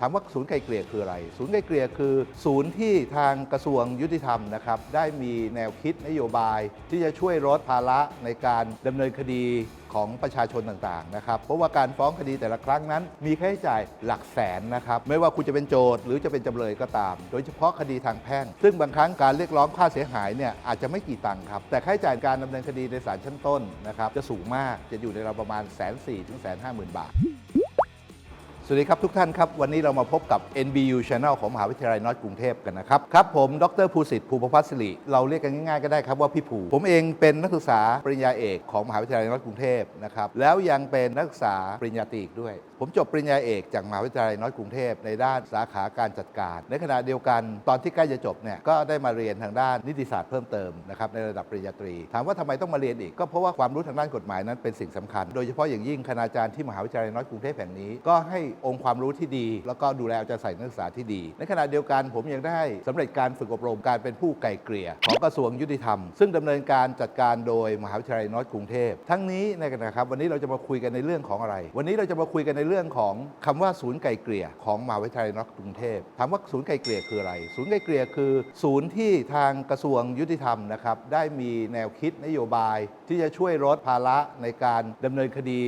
ถามว่าศูนย์ไกลเกลี่ยคืออะไร ศูนย์ไกลเกลี่ยคือศูนย์ที่ทางกระทรวงยุติธรรมนะครับได้มีแนวคิดนโยบายที่จะช่วยลดภาระในการดำเนินคดีของประชาชนต่างๆนะครับเพราะว่าการฟ้องคดีแต่ละครั้งนั้น มีค่าใช้จ่ายหลักแสนนะครับไม่ว่าคุณจะเป็นโจทย์หรือจะเป็นจำเลยก็ตาม โดยเฉพาะคดีทางแพ่ง ซึ่งบางครั้งการเรียกร้องค่าเสียหายเนี่ยอาจจะไม่กี่ตังค์ครับแต่ค่าใช้จ่ายการดำเนินคดีในศาลชั้นต้นนะครับจะสูงมากจะอยู่ในราวประมาณแสนสี่ถึงแสนห้าหมื่นบาท สวัสดีครับทุกท่านครับ วันนี้เรามาพบกับ NBU Channel ของมหาวิทยาลัยนอตกรุงเทพกันนะครับ ครับผมดรภูสิทธิ์ภูประพัฒน์สิริเราเรียกกันง่ายๆก็ได้ครับว่าพี่ภู ผมเองเป็นนักศึกษาปริญญาเอกของมหาวิทยาลัยนอตกรุงเทพนะครับแล้วยังเป็นนักศึกษาปริญญาตรีอีกด้วย ผมจบปริญญาเอกจากมหาวิทยาลัยนอตกรุงเทพในด้านสาขาการจัดการ ในขณะเดียวกันตอนที่ใกล้จะจบเนี่ยก็ได้มาเรียนทางด้านนิติศาสตร์เพิ่มเติมนะครับในระดับปริญญาตรีถามว่าทำไมต้องมาเรียนอีกก็เพราะว่าความรู้ทางด้านกฎหมายนั้นเป็นสิ่งสำคัญ โดยเฉพาะอย่างยิ่งคณาจารย์ที่มหาวิทยาลัยนอตกรุงเทพแห่งนี้ก็ให้องค์ความรู้ที่ดี แล้วก็ดูแลเอาใจใส่นักศึกษาที่ดี ในขณะเดียวกันผมยังได้สำเร็จการฝึกอบรมการเป็นผู้ไกล่เกลี่ยของกระทรวงยุติธรรม ซึ่งดำเนินการจัดการโดยมหาวิทยาลัยนอตกรุงเทพ ทั้งนี้นะครับวันนี้เราจะมาคุยกันในเรื่องของอะไร วันนี้เราจะมาคุยกันในเรื่องของคำว่าศูนย์ไกล่เกลี่ยของมหาวิทยาลัยนอตกรุงเทพถามว่าศูนย์ไกล่เกลี่ยคืออะไร ศูนย์ไกล่เกลี่ยคือ ศูนย์ที่ทางกระทรวงยุติธรรมนะครับได้มีแนวคิดนโยบายที่จะช่วยลดภาระในการดำเนินคดี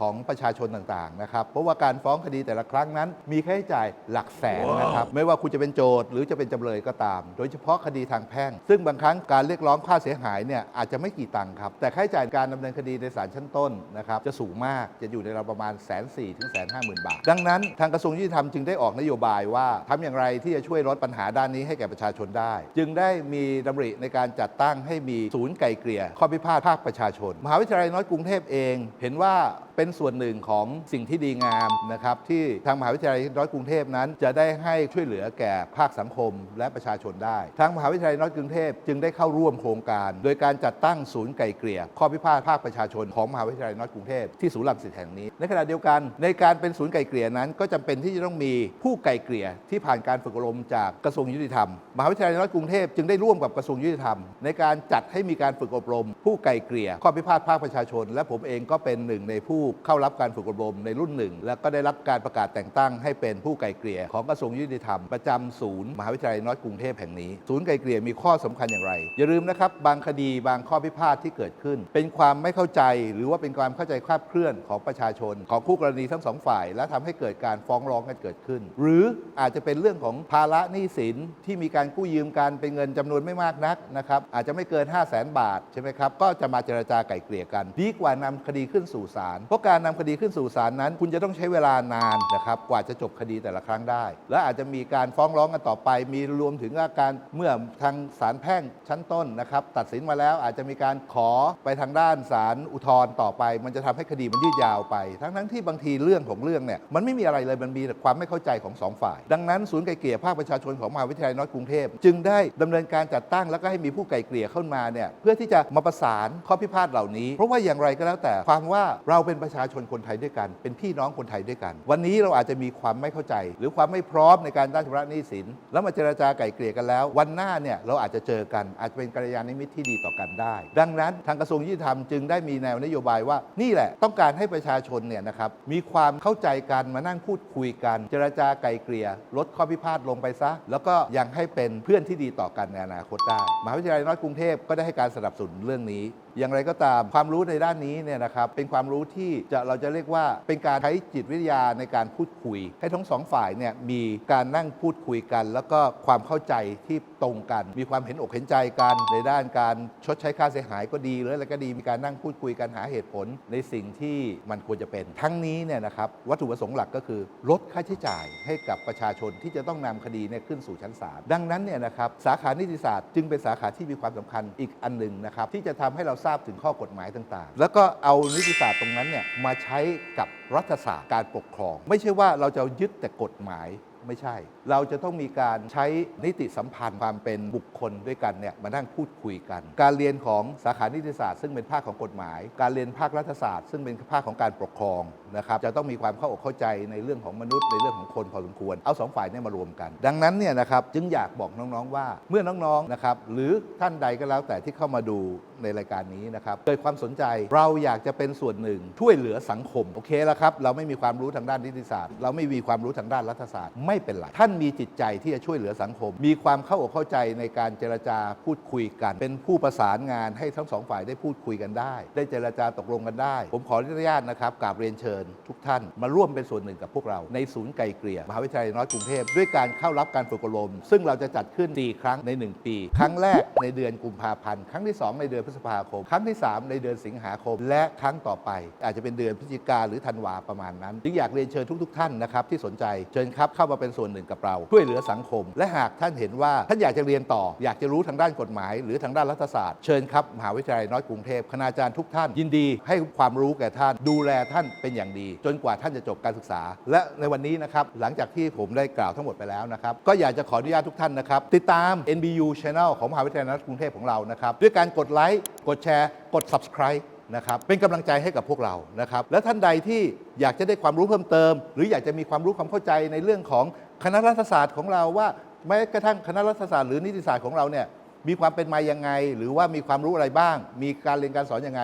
ของประชาชนต่างๆนะครับเพราะว่าการฟ้องคดีแต่ละครั้งนั้น มีค่าใช้จ่ายหลักแสนนะครับไม่ว่าคุณจะเป็นโจทย์หรือจะเป็นจำเลยก็ตาม โดยเฉพาะคดีทางแพ่ง ซึ่งบางครั้งการเรียกร้องค่าเสียหายเนี่ยอาจจะไม่กี่ตังค์ครับแต่ค่าใช้จ่ายการดำเนินคดีในศาลชั้นต้นนะครับจะสูงมากจะอยู่ในราวประมาณแสนสี่ถึงแสนห้าหมื่นบาท ดังนั้นทางกระทรวงยุติธรรมจึงได้ออกนโยบายว่าทำอย่างไรที่จะช่วยลดปัญหาด้านนี้ให้แก่ประชาชนได้ จึงได้มีดำริในการจัดตั้งให้มีศูนย์ไกล่เกลี่ยข้อพิพาทภาคประชาชน มหาวิทยาลัยน้อยกรุงเทพเอง เห็นว่าเป็นส่วนหนึ่งของสิ่งที่ดีงามนะครับที่ทางมหาวิทยาลัยน้อยกรุงเทพนั้น จะได้ให้ช่วยเหลือแก่ภาคสังคมและประชาชนได้ ทางมหาวิทยาลัยน้อยกรุงเทพจึงได้เข้าร่วมโครงการ โดยการจัดตั้งศูนย์ไกล่เกลี่ยข้อพิพาทภาคประชาชนของมหาวิทยาลัยน้อยกรุงเทพที่ศูนย์ลังสิตแห่งนี้ ในขณะเดียวกันในการเป็นศูนย์ไกล่เกลี่ยนั้น ก็จำเป็นที่จะต้องมีผู้ไกล่เกลี่ยที่ผ่านการฝึกอบรมจากกระทรวงยุติธรรมมหาวิทยาลัยน้อยกรุงเทพจึงได้ร่วมกับกระทรวงยุติธรรม ในการจัดให้มีการฝึกอบรม ผู้ไกล่เกลี่ยข้อพิพาทภาคประชาชน และผมเองก็เป็นหนึ่งในผู้เข้ารับการฝึกอบรมในรุ่นหนึ่ง และก็ได้รับการประกาศแต่งตั้งให้เป็นผู้ไกล่เกลี่ยของกระทรวงยุติธรรมประจำศูนย์มหาวิทยาลัยน้อยกรุงเทพแห่งนี้ ศูนย์ไกล่เกลี่ยมีข้อสำคัญอย่างไร อย่าลืมนะครับบางคดีบางข้อพิพาทที่เกิดขึ้น เป็นความไม่เข้าใจ หรือว่าเป็นความเข้าใจคลาดเคลื่อนของประชาชน ของคู่กรณีทั้งสองฝ่าย และทำให้เกิดการฟ้องร้องกันเกิดขึ้น หรืออาจจะเป็นเรื่องของภาระหนี้สินที่มีการกู้ยืมกันเป็นเงินจำนวนไม่มากนักนะครับอาจจะไม่เกิน 5 0 0แสนบาทใช่ไหมครับก็จะมาเจรจาไกล่เกลี่ยกัน ดีกว่านำคดีขึ้นสู่ศาลเพราะการนำคดีขึ้นสู่ศาลนั้น คุณจะต้องใช้เวลานานนะครับกว่าจะจบคดีแต่ละครั้งได้ และอาจจะมีการฟ้องร้องกันต่อไป มีรวมถึงอาการเมื่อทางศาลแพ่งชั้นต้นนะครับตัดสินมาแล้วอาจจะมีการขอไปทางด้านศาลอุทธรณ์ต่อไป มันจะทำให้คดีมันยืดยาวไป ทั้งทั้งที่บางทีเรื่องของเรื่องเนี่ยมันไม่มีอะไรเลยมันมีความไม่เข้าใจของสองฝ่าย ดังนั้นศูนย์ไกลเกลี่ยภาคประชาชนของมหาวิทยาลัยน้อยกรุงเทพจึงได้ดำเนินการจัดตั้งแล้วก็ให้มีผู้ไกลเกลี่ยเข้ามาเนี่ยเพื่อที่จะมาประสานข้อพิพาทเหล่านี้ เพราะว่าอย่างไรก็แล้วแต่ความว่าเราเป็นประชาชนคนไทยด้วยกัน เป็นพี่น้องคนไทยด้วยกัน วันนี้เราอาจจะมีความไม่เข้าใจ หรือความไม่พร้อมในการด้านชำระหนี้สิน แล้วมาเจรจาไกล่เกลี่ยกันแล้ว วันหน้าเนี่ยเราอาจจะเจอกันอาจจะเป็นกัลยาณมิตรที่ดีต่อกันได้ ดังนั้นทางกระทรวงยุติธรรมจึงได้มีแนวนโยบายว่านี่แหละ ต้องการให้ประชาชนเนี่ยนะครับมีความเข้าใจกันมานั่งพูดคุยกัน เจรจาไกล่เกลี่ยลดข้อพิพาทลงไปซะ แล้วก็ยังให้เป็นเพื่อนที่ดีต่อกันในอนาคตได้มหาวิทยาลัยน้อยกรุงเทพก็ได้ให้การสนับสนุนเรื่องนี้ อย่างไรก็ตามความรู้ในด้านนี้เนี่ยนะครับเป็นความรู้ที่จะเราจะเรียกว่าเป็นการใช้จิตวิทยาในการพูดคุย ให้ทั้งสองฝ่ายเนี่ยมีการนั่งพูดคุยกัน แล้วก็ความเข้าใจที่ตรงกัน มีความเห็นอกเห็นใจกันในด้านการชดใช้ค่าเสียหายก็ดีหรืออะไรก็ดีมีการนั่งพูดคุยกันหาเหตุผลในสิ่งที่มันควรจะเป็น ทั้งนี้เนี่ยนะครับวัตถุประสงค์หลักก็คือลดค่าใช้จ่ายให้กับประชาชนที่จะต้องนำคดีเนี่ยขึ้นสู่ชั้นศาลดังนั้นเนี่ยนะครับสาขานิติศาสตร์จึงเป็นสาขาที่มีความสำคัญอีกอันหนึ่งนะครับที่จะทำให้เราทราบถึงข้อกฎหมายต่างๆ แล้วก็เอานิติศาสตร์ตรงนั้นเนี่ยมาใช้กับรัฐศาสตร์การปกครอง ไม่ใช่ว่าเราจะยึดแต่กฎหมายไม่ใช่ เราจะต้องมีการใช้นิติสัมพันธ์ความเป็นบุคคลด้วยกันเนี่ยมานั่งพูดคุยกัน การเรียนของสาขานิติศาสตร์ ซึ่งเป็นภาคของกฎหมาย การเรียนภาครัฐศาสตร์ ซึ่งเป็นภาคของการปกครองนะครับจะต้องมีความเข้าอกเข้าใจในเรื่องของมนุษย์ในเรื่องของคนพอสมควร เอาสองฝ่ายเนี่ยมารวมกัน ดังนั้นเนี่ยนะครับจึงอยากบอกน้องๆว่า เมื่อน้องๆนะครับหรือท่านใดก็แล้วแต่ที่เข้ามาดู ในรายการนี้นะครับเกิดความสนใจเราอยากจะเป็นส่วนหนึ่ง ช่วยเหลือสังคมโอเคแล้วครับ เราไม่มีความรู้ทางด้านนิติศาสตร์ เราไม่มีความรู้ทางด้านรัฐศาสตร์ไม่เป็นไรท่านมีจิตใจที่จะช่วยเหลือสังคม มีความเข้าอกเข้าใจในการเจรจาพูดคุยกัน เป็นผู้ประสานงานให้ทั้งสองฝ่ายได้พูดคุยกันได้ ได้เจรจาตกลงกันได้ ผมขออนุญาตนะครับกราบเรียนเชิญ ทุกท่านมาร่วมเป็นส่วนหนึ่งกับพวกเราในศูนย์ไกลเกลี่ยมหาวิทยาลัยน้อยกรุงเทพด้วยการเข้ารับการฝึกอบรมซึ่งเราจะจัดขึ้น4ครั้งใน 1 ปี ครั้งแรกในเดือนกุมภาพันธ์ครั้งที่ 2 ในเดือนพฤษภาคม ครั้งที่ 3 ในเดือนสิงหาคม และครั้งต่อไป อาจจะเป็นเดือนพฤศจิกาหรือธันวาประมาณนั้นจึงอยากเรียนเชิญทุกๆท่านนะครับที่สนใจเชิญครับเข้ามาเป็นส่วนหนึ่งกับเรา ช่วยเหลือสังคม และหากท่านเห็นว่าท่านอยากจะเรียนต่อ อยากจะรู้ทางด้านกฎหมาย หรือทางด้านรัฐศาสตร์เชิญครับมหาวิทยาลัยน้อยกรุงเทพคณาจารย์ทุกท่าน ยินดีให้ความรู้แก่ท่าน ดูแลท่านเป็นอย่างดี จนกว่าท่านจะจบการศึกษา และในวันนี้นะครับหลังจากที่ผมได้กล่าวทั้งหมดไปแล้วนะครับก็อยากจะขออนุญาตทุกท่านนะครับติดตาม NBU Channel ของมหาวิทยาลัยน้อยกรุงเทพของเรานะครับด้วยการกดไลค์กดแชร์ กด subscribe นะครับเป็นกำลังใจให้กับพวกเรานะครับและท่านใดที่อยากจะได้ความรู้เพิ่มเติม หรืออยากจะมีความรู้ความเข้าใจในเรื่องของคณะรัฐศาสตร์ของเราว่าแม้กระทั่งคณะรัฐศาสตร์หรือนิติศาสตร์ของเราเนี่ยมีความเป็นมายังไง หรือว่ามีความรู้อะไรบ้าง มีการเรียนการสอนยังไง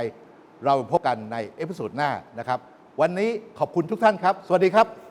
เราพบกันในเอพิโซดหน้านะครับ วันนี้ขอบคุณทุกท่านครับ สวัสดีครับ